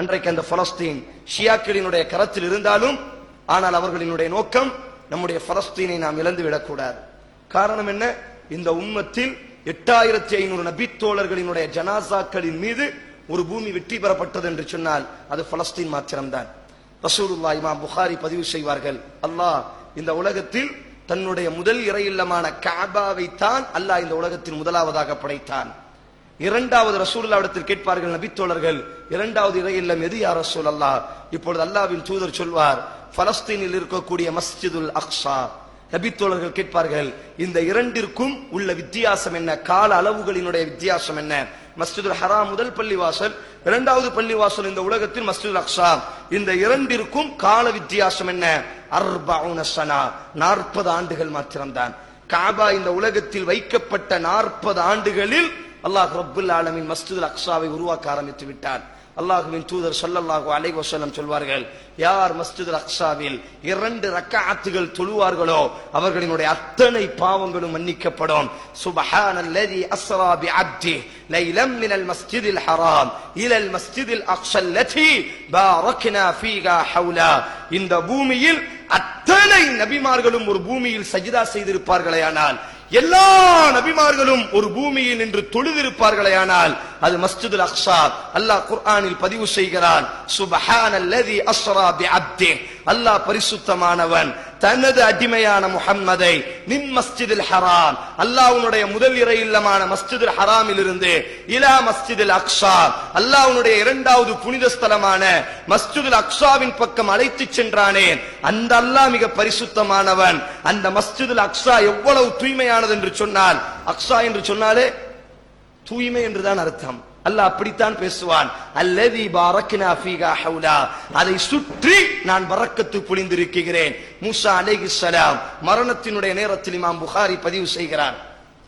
அன்றைக்கு அந்த பலஸ்தீன் ஷியாக்களினுடைய கரத்தில் இருந்தாலும் ஆனால் அவர்களினுடைய நோக்கம் நம்முடைய பலஸ்தீனை நாம் இழந்து விடக்கூடாது. காரணம் என்ன? இந்த உம்மத்தில் எட்டாயிரத்தி ஐநூறு நபித்தோழர்களினுடைய ஜனாசாக்களின் மீது ஒரு பூமி வெற்றி பெறப்பட்டது என்று சொன்னால் அது பலஸ்தீன் மாத்திரம்தான். ரசூலுல்லாஹ் இமாம் புகாரி பதிவு செய்வார்கள் அல்லாஹ் இந்த உலகத்தில் தன்னுடைய முதல் இறையில்லமான காபாவை தான் அல்லாஹ் இந்த உலகத்தில் முதலாவதாக படைத்தான். இரண்டாவது ரசூலுல்லாவிடத்தில் கேட்பார்கள் நபித்தோழர்கள் இரண்டாவது இறையில்லம் எது யார் ரசூல் அல்லாஹ் இப்பொழுது அல்லாவின் தூதர் சொல்வார் பலஸ்தீனில் இருக்கக்கூடிய மஸ்ஜிதுல் அக்ஸா. நபித்தோழர்கள் கேட்பார்கள் இந்த இரண்டிற்கும் உள்ள வித்தியாசம் என்ன? கால அளவுகளினுடைய வித்தியாசம் என்ன? மஸ்ஜிதுல் ஹரா முதல் பள்ளிவாசல் இரண்டாவது பள்ளிவாசல் இந்த உலகத்தில் மஸ்ஜிதுல் அக்ஷா இந்த இரண்டிற்கும் கால வித்தியாசம் என்ன? அர்பவுன நாற்பது ஆண்டுகள் மாத்திரம்தான். காபா இந்த உலகத்தில் வைக்கப்பட்ட நாற்பது ஆண்டுகளில் அல்லாஹ் ரப்புல் ஆலமின் மஸ்ஜிதுல் அக்ஸாவை உருவாக்க ஆரம்பித்து விட்டான். அல்லாஹுவின் தூதர் ஸல்லல்லாஹு அலை வஸல்லம் சொல்வார்கள் யார் மஸ்ஜித் அக்ஸாவில் இரண்டு ரக்அத்துகள் தொழுவார்களோ அவர்களினுடைய அத்தனை பாவங்களும் மன்னிக்கப்படும். சுப்ஹானல்லதி அஸ்ரா பிஅப்தி லைலம் மினல் மஸ்ஜிதில் ஹராம் இலல் மஸ்ஜிதில் அக்ஸா பாரக்னா ஃபீகா ஹவுலா. இந்த பூமியில் அத்தனை நபிமார்களும் ஒரு பூமியில் சஜிதா செய்திருப்பார்களே ஆனால் எல்லா நபிமார்களும் ஒரு பூமியில் நின்று தொழுதிருப்பார்களேயானால் அது மஸ்ஜிதுல் அக்ஸா. அல்லாஹ் குர்ஆனில் பதிவு செய்கிறான் சுப்ஹானல்லதி அஸ்ரா பிஅப்தி அல்லாஹ் பரிசுத்தமானவன். தனது அடிமையான முஹம்மதை மின் மஸ்ஜிதில் ஹராம். அல்லாஹ்வுடைய முதல் இறை இல்லமான மஸ்ஜிதுல் ஹராமில் இருந்து இலா மஸ்ஜிதில் அக்ஸா. அல்லாஹ்வுடைய இரண்டாவது புனித ஸ்தலமான மஸ்ஜிதுல் அக்ஸாவின் பக்கம் அழைத்து சென்றானேன் அந்த அல்லாஹ் மிக பரிசுத்தமானவன். அந்த மஸ்ஜிதுல் அக்ஸா எவ்வளவு தூய்மையானது என்று சொன்னால் அக்ஸா என்று சொன்னாலே தூய்மை என்றுதான் அர்த்தம். அல்லாஹ் அப்படித்தான் பேசுவான். அல்லதி பாரக்னா ஃபீகா ஹவுலா. அதை சுற்றி நான் பரக்கத்து பொழிந்திருக்கிறேன் மூசா சலாம் மரணத்தினுடைய நேரத்தில் இமாம் புகாரி பதிவு செய்கிறார்.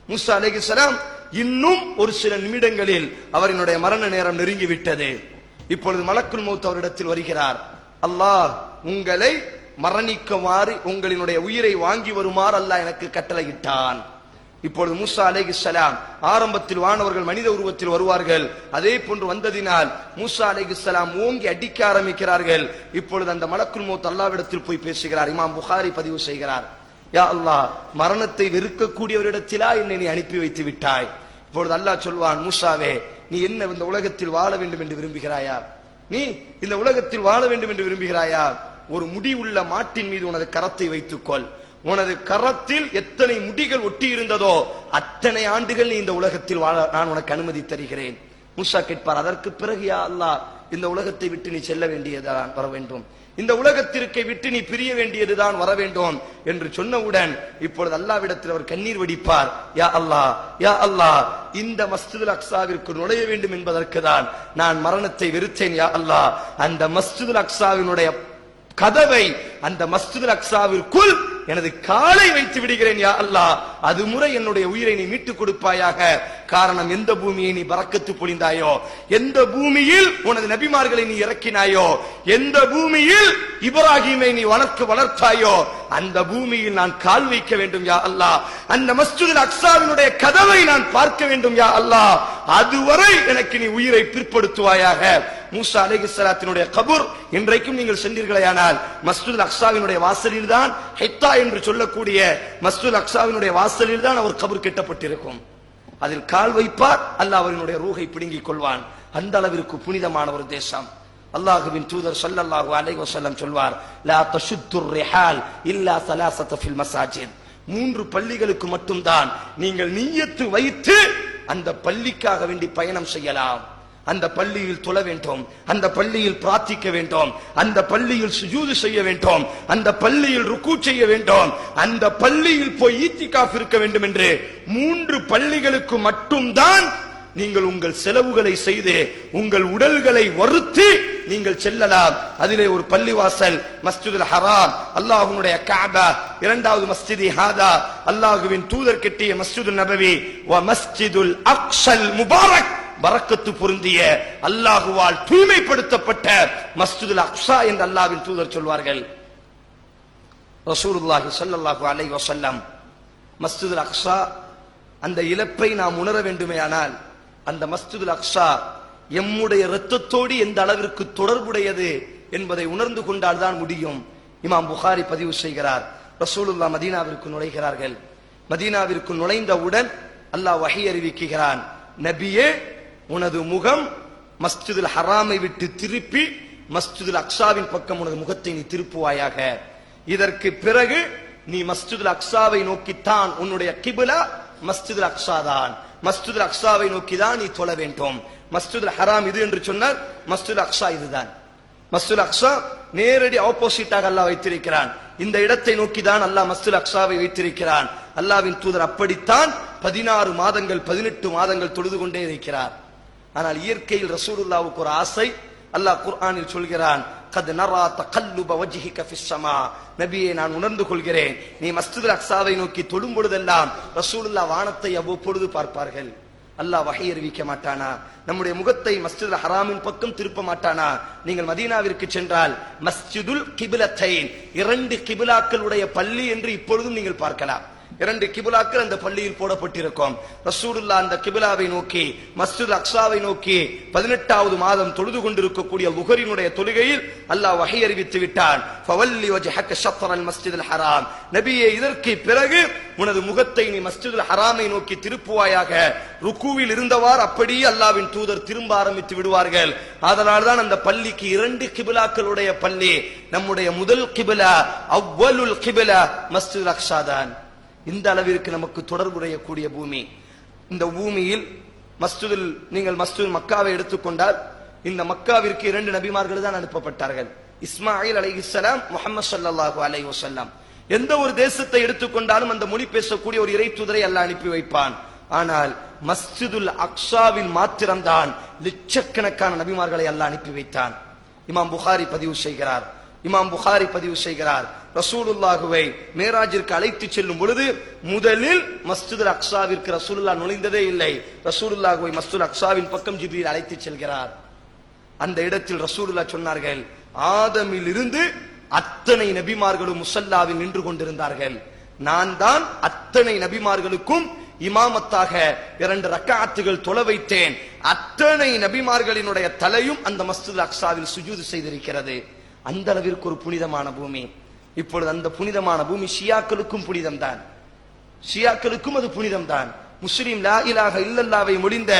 மூசா சலாம் இன்னும் ஒரு சில நிமிடங்களில் அவரினுடைய மரண நேரம் நெருங்கி விட்டது இப்பொழுது மலக்குல் மௌத் அவரிடத்தில் வருகிறார். அல்லாஹ் உங்களை மரணிக்குமாறு உங்களினுடைய உயிரை வாங்கி வருமாறு அல்லாஹ் எனக்கு கட்டளையிட்டான். இப்பொழுது மூசா அலைஹிஸ்ஸலாம் ஆரம்பத்தில் வானவர்கள் மனித உருவத்தில் வருவார்கள். அதே போன்று வந்ததினால் மூசா அலைஹிஸ்ஸலாம் ஓங்கி அடிக்க ஆரம்பிக்கிறார்கள். இப்பொழுது அந்த மலக்குள் மௌத் அல்லாவிடத்தில் போய் பேசுகிறார். இமாம் புகாரி பதிவு செய்கிறார். யா அல்லாஹ் மரணத்தை வெறுக்கக்கூடியவரிடத்திலா என்னை நீ அனுப்பி வைத்து விட்டாய். இப்பொழுது அல்லாஹ் சொல்வான் மூசாவே நீ என்ன இந்த உலகத்தில் வாழ வேண்டும் என்று விரும்புகிறாயா? நீ இந்த உலகத்தில் வாழ வேண்டும் என்று விரும்புகிறாயா? ஒரு முடி உள்ள மாட்டின் மீது உனது கரத்தை வைத்துக்கொள். உனது கரத்தில் எத்தனை முடிகள் ஒட்டி இருந்ததோ அத்தனை ஆண்டுகள் நீ இந்த உலகத்தில் வாழ நான் உனக்கு அனுமதி தருகிறேன். முஷா கேட்பார் அதற்கு பிறகு யா அல்லாஹ் இந்த உலகத்தை விட்டு நீ செல்ல வேண்டியதுதான் வர வேண்டும். இந்த உலகத்திற்கை விட்டு நீ பிரிய வேண்டியதுதான் வர வேண்டும் என்று சொன்னவுடன் இப்பொழுது அல்லாவிடத்தில் அவர் கண்ணீர் வடிப்பார். யா அல்லாஹ் யா அல்லாஹ் இந்த மஸ்ஜிதுல் அக்ஸாவிற்கு நுழைய வேண்டும் என்பதற்கு தான் நான் மரணத்தை வெறுத்தேன் யா அல்லாஹ். அந்த மஸ்ஜிதுல் அக்ஸாவினுடைய கதவை அந்த மஸ்ஜிதுல் அக்ஸாவிற்குள் எனது காலை வைத்து விடுகிறேன் யா அல்லாஹ். அது முறை என்னுடைய உயிரை நீ மீட்டுக் கொடுப்பாயாக. காரணம் எந்த பூமியை நீ பறக்கத்து பொழிந்தாயோ எந்த பூமியில் உனது நபிமார்களை நீ இறக்கினாயோ எந்த பூமியில் இப்ராஹிமை நீ வளர்க்க வளர்த்தாயோ அந்த பூமியில் நான் கால் வைக்க வேண்டும் யா அல்லாஹ். அந்த மஸ்ஜிதுல் அக்ஸாவினுடைய கதவை நான் பார்க்க வேண்டும் யா அல்லாஹ். அதுவரை எனக்கு நீ உயிரை பிற்படுத்துவாயாக. மூசா அலைஹிஸ்ஸலாத்தினுடைய கபூர் இன்றைக்கும் நீங்கள் சென்றீர்களேயானால் மஸ்ஜிதுல் அக்ஸாவினுடைய வாசலில் தான் ஹெத்தா என்று சொல்லக்கூடிய மஸ்ஜிதுல் அக்ஸாவினுடைய வாசலில் தான் அவர் கபூர் கெட்டப்பட்டிருக்கும். அதில் கால் வைப்பார் அல்ல அவரினுடைய ரூகை பிடுங்கிக் கொள்வான். அந்த அளவிற்கு புனிதமான ஒரு தேசம். அல்லாஹுவின் தூதர் சொல்லல்லாஹு அலைஹி சொல்வார் லா தஷுத்துர் ரிஹால் இல்லா ஸலாஸத ஃபில் மசாஜித் மூன்று பள்ளிகளுக்கு மட்டும்தான் நீங்கள் நீயத்து வைத்து அந்த பள்ளிக்காக வேண்டி பயணம் செய்யலாம். அந்த பள்ளியில் தொழ வேண்டும். அந்த பள்ளியில் பிரார்த்திக்க வேண்டும். அந்த பள்ளியில் சுஜூது செய்ய வேண்டும். அந்த பள்ளியில் ருக்கு செய்ய வேண்டும். அந்த பள்ளியில் போய் ஈத்திகாஃப் இருக்க வேண்டும் என்று மூன்று பள்ளிகளுக்கு மட்டும்தான் நீங்கள் உங்கள் செலவுகளை செய்து உங்கள் உடல்களை வருத்தி நீங்கள் செல்லலாம். அதிலே ஒரு பள்ளிவாசல் மஸ்ஜிதுல் ஹராம். அல்லாஹுனுடைய காதா இரண்டாவது மஸ்ஜிதி ஹாதா. அல்லாஹுவின் தூதர் கெட்டிய மஸ்ஜிது நபவி வ மஸ்ஜிதுல் அக்ஷல் முபாரக். வரக்கத்து பொருந்திய அல்லாஹுவால் தூய்மைப்படுத்தப்பட்ட மஸ்ஜிதுல் அக்ஸா என்று அல்லாவின் தூதர் சொல்வார்கள். ரசூலுல்லாஹி ஸல்லல்லாஹு அலை வசல்லம் மஸ்ஜிதுல் அக்ஸா அந்த இழப்பை நாம் உணர வேண்டுமேயானால் அந்த மஸ்துதுல் அக்ஸா எம்முடைய இரத்தத்தோடு எந்த அளவிற்கு தொடர்புடையது என்பதை உணர்ந்து கொண்டால்தான் முடியும். இமாம் புகாரி பதிவு செய்கிறார். ரசூலுல்லா மதீனாவிற்கு நுழைகிறார்கள். மதீனாவிற்கு நுழைந்தவுடன் அல்லாஹ் வகை அறிவிக்கிறான். நபியே உனது முகம் மஸ்ஜிதுல் ஹராமை விட்டு திருப்பி மஸ்ஜிதுல் அக்ஸாவின் பக்கம் உனது முகத்தை நீ திருப்புவாயாக. இதற்கு பிறகு நீ மஸ்ஜிதுல் அக்ஸாவை நோக்கித்தான் உன்னுடைய கிபிலா மஸ்ஜிதுல் அக்ஸா தான். மஸ்ஜிதுல் அக்ஸாவை நோக்கி தான் நீ தொழ வேண்டும். மஸ்ஜிதுல் ஹராம் இது என்று சொன்னால் மஸ்ஜிதுல் அக்ஸா இதுதான். மஸ்ஜிதுல் அக்ஸா நேரடி ஆப்போசிட்டாக அல்லாஹ் வைத்திருக்கிறான். இந்த இடத்தை நோக்கி தான் அல்லாஹ் மஸ்ஜிதுல் அக்ஸாவை வைத்திருக்கிறான். அல்லாஹ்வின் தூதர் அப்படித்தான் பதினாறு மாதங்கள் பதினெட்டு மாதங்கள் தொழுது கொண்டே இருக்கிறார். ஆனால் இயற்கையில் ரசூலுல்லாவுக்கு ஒரு ஆசை. அல்லாஹ் குர்ஆனில் சொல்கிறான் கத் நரா தகல்லுப வஜ்ஹிக ஃபிஸ் நபியே நான் உணர்ந்து கொள்கிறேன். நீ மஸ்ஜிதுல் அக்ஸாவை நோக்கி தொழும் பொழுதெல்லாம் ரசூலுல்லாஹ் வானத்தை அவ்வப்பொழுது பார்ப்பார்கள். அல்லாஹ் வகை அறிவிக்க மாட்டானா? நம்முடைய முகத்தை மஸ்ஜிதுல் ஹராமின் பக்கம் திருப்ப மாட்டானா? நீங்கள் மதீனாவிற்கு சென்றால் மஸ்ஜிதுல் கிபிலத்தை இரண்டு கிபிலாக்களுடைய பள்ளி என்று இப்பொழுதும் நீங்கள் பார்க்கலாம். இரண்டு கிபிலாக்கள் அந்த பள்ளியில் போடப்பட்டிருக்கும். ரசூடுல்லா அந்த கிபிலாவை நோக்கி மஸ்ஜித் அக்ஸாவை நோக்கி பதினெட்டாவது மாதம் தொழுது கொண்டிருக்கக்கூடிய லுகரினுடைய தொழுகையில் அல்லாஹ் வகை அறிவித்து விட்டான். மஸ்ஜிதுல் ஹராம். நபியே இதற்கு பிறகு உனது முகத்தை நீ மஸ்ஜிதுல் ஹராமை நோக்கி திருப்புவாயாக. ருக்குவில் இருந்தவார் அப்படியே அல்லாவின் தூதர் திரும்ப ஆரம்பித்து விடுவார்கள். அதனால்தான் அந்த பள்ளிக்கு இரண்டு கிபிலாக்களுடைய பள்ளி நம்முடைய முதல் கிபிலா அவ்வலுல் கிபிலா மஸ்ஜித் அக்ஸா தான். இந்த அளவிற்கு நமக்கு தொடர்புடைய கூடிய பூமி. இந்த பூமியில் மஸ்துதில் நீங்கள் மஸ்துல் மக்காவை எடுத்துக்கொண்டால் இந்த மக்காவிற்கு இரண்டு நபிமார்கள் தான் அனுப்பப்பட்டார்கள். இஸ்மாயில் அலை இஸ்லாம் முஹம்மது ஸல்லல்லாஹு அலை வசல்லாம் எந்த ஒரு தேசத்தை எடுத்துக்கொண்டாலும் அந்த மொழி பேசக்கூடிய ஒரு இறை தூதரை அல்ல அனுப்பி வைப்பான். ஆனால் மஸ்ஜிதுல் அக்ஸாவில் மாத்திரம்தான் லட்சக்கணக்கான நபிமார்களை அல்ல அனுப்பி வைத்தான். இமாம் புகாரி பதிவு செய்கிறார். இமாம் புகாரி பதிவு செய்கிறார். ரசூலுல்லாகுவை மேராஜிற்கு அழைத்து செல்லும் பொழுது முதலில் மஸ்ஜிதுல் அக்ஸாவிற்கு ரசூலுல்லா நுழைந்ததே இல்லை. ரசூலுல்லாஹுவை மஸ்ஜிதுல் அக்ஸாவின் பக்கம் ஜிப்ரீல் அழைத்து செல்கிறார். அந்த இடத்தில் ரசூலுல்லா சொன்னார்கள் ஆதமில் இருந்து அத்தனை நபிமார்களும் முசல்லாவில் நின்று கொண்டிருந்தார்கள். நான் தான் அத்தனை நபிமார்களுக்கும் இமாமத்தாக இரண்டு ரக்காத்துகள் தொலை வைத்தேன். அத்தனை நபிமார்களினுடைய தலையும் அந்த மஸ்து அக்ஸாவில் சுஜூது செய்திருக்கிறது. அந்த அளவிற்கு ஒரு புனிதமான பூமி. இப்பொழுது அந்த புனிதமான பூமி ஷியாக்களுக்கும் புனிதம்தான். ஷியாக்களுக்கும் அது புனிதம் தான் லா இலாஹ இல்லல்லாவை முடிந்த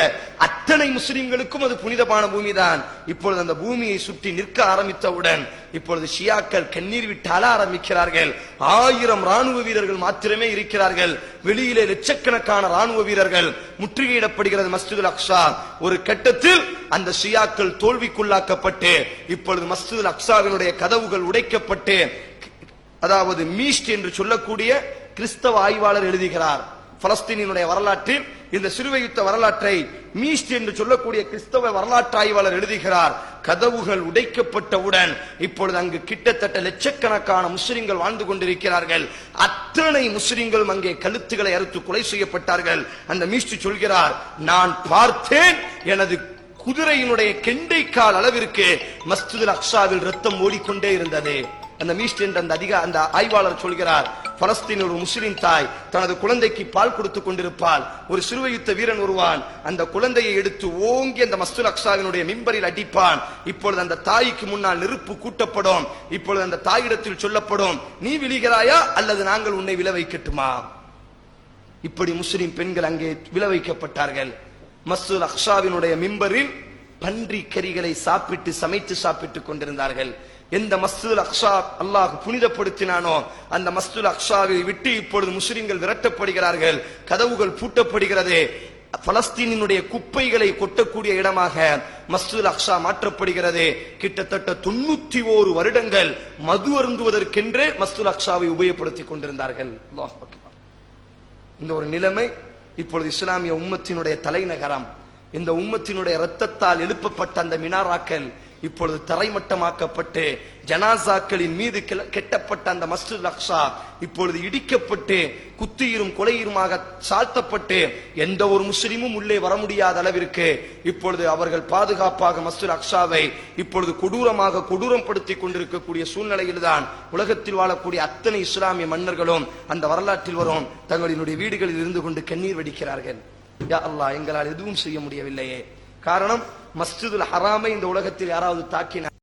அத்தனை முஸ்லிம்களுக்கும் அது புனிதமான பூமிதான். இப்பொழுது அந்த பூமியை சுற்றி நிற்க ஆரம்பித்தவுடன் இப்பொழுது ஷியாக்கள் கண்ணீர் விட்டு ஆரம்பிக்கிறார்கள். ஆயிரம் ராணுவ வீரர்கள் மாத்திரமே இருக்கிறார்கள். வெளியிலே லட்சக்கணக்கான ராணுவ வீரர்கள் முற்றுகையிடப்படுகிறது மஸ்ஜிதுல் அக்ஸா. ஒரு கட்டத்தில் அந்த ஷியாக்கள் தோல்விக்குள்ளாக்கப்பட்டு இப்பொழுது மஸ்ஜிதுல் அக்ஸாவினுடைய கதவுகள் உடைக்கப்பட்டு அதாவது மீஸ்ட் என்று சொல்லக்கூடிய கிறிஸ்தவ ஆய்வாளர் எழுதுகிறார். பலஸ்தீனினுடைய வரலாற்றில் இந்த சிறுவை யுத்த வரலாற்றை மீஸ்ட் என்று சொல்லக்கூடிய கிறிஸ்தவ வரலாற்று ஆய்வாளர் எழுதுகிறார். கதவுகள் உடைக்கப்பட்டவுடன் இப்பொழுது அங்கு கிட்டத்தட்ட லட்சக்கணக்கான முஸ்லிம்கள் வாழ்ந்து கொண்டிருக்கிறார்கள். அத்தனை முஸ்லிம்களும் அங்கே கழுத்துகளை அறுத்து கொலை செய்யப்பட்டார்கள். அந்த மீஸ்ட் சொல்கிறார் நான் பார்த்தேன் எனது குதிரையினுடைய கெண்டைக்கால் அளவிற்கு மஸ்ஜிதுல் அக்ஸாவில் ரத்தம் ஓடிக்கொண்டே இருந்தது. அந்த மீஸ்ட் என்ற அந்த அதிக அந்த ஆய்வாளர் சொல்கிறார் பலஸ்தீன் ஒரு முஸ்லிம் தாய் தனது குழந்தைக்கு பால் கொடுத்து கொண்டிருப்பாள். ஒரு சிறுவையுத்த வீரன் வருவான் அந்த குழந்தையை எடுத்து ஓங்கி அந்த மஸ்துல் அக்சாவினுடைய மிம்பரில் அடிப்பான். இப்பொழுது அந்த தாய்க்கு முன்னால் நெருப்பு கூட்டப்படும். இப்பொழுது அந்த தாயிடத்தில் சொல்லப்படும் நீ விழுகிறாயா? அல்லது நாங்கள் உன்னை விழ வைக்கட்டுமா? இப்படி முஸ்லிம் பெண்கள் அங்கே விழ வைக்கப்பட்டார்கள். மஸ்துல் அக்ஷாவினுடைய மிம்பரில் பன்றி கறிகளை சாப்பிட்டு சமைத்து சாப்பிட்டுக் கொண்டிருந்தார்கள். எந்த மஸ்துல் அக்ஷா அல்லாஹ் புனிதப்படுத்தினானோ அந்த மஸ்துல் அக்ஷாவை விட்டு இப்பொழுது முஸ்லிம்கள் விரட்டப்படுகிறார்கள் கதவுகள் பூட்டப்படுகிறது. பலஸ்தீனினுடைய குப்பைகளை கொட்டக்கூடிய இடமாக மஸ்ஜித் அக்ஷா மாற்றப்படுகிறது. கிட்டத்தட்ட தொண்ணூத்தி ஓரு வருடங்கள் மது அருந்துவதற்கென்றே மஸ்ஜித் அக்ஷாவை உபயோகப்படுத்திக் கொண்டிருந்தார்கள். இந்த ஒரு நிலைமை இப்பொழுது இஸ்லாமிய உம்மத்தினுடைய தலைநகரம் இந்த உம்மத்தினுடைய இரத்தத்தால் எழுப்பப்பட்ட அந்த மினாராக்கள் இப்பொழுது தரைமட்டமாக்கப்பட்டு ஜனாசாக்களின் மீது கெட்டப்பட்ட அந்த மஸ்ஜித் அக்ஸா இப்பொழுது இடிக்கப்பட்டு குத்தியிரும் கொலையிருமாக சாழ்த்தப்பட்டு எந்த ஒரு முஸ்லிமும் உள்ளே வர முடியாத அளவிற்கு இப்பொழுது அவர்கள் பாதுகாப்பாக மஸ்ஜித் அக்ஷாவை இப்பொழுது கொடூரமாக கொடூரம் படுத்திக் கொண்டிருக்கக்கூடிய சூழ்நிலையில்தான் உலகத்தில் வாழக்கூடிய அத்தனை இஸ்லாமிய மன்னர்களும் அந்த வரலாற்றில் வரும் தங்களினுடைய வீடுகளில் இருந்து கொண்டு கண்ணீர் வடிக்கிறார்கள். யா அல்லாஹ் எங்களால் எதுவும் செய்ய முடியவில்லையே. காரணம் மஸ்ஜிதுல் ஹராமை இந்த உலகத்தில் யாராவது தாக்கினார்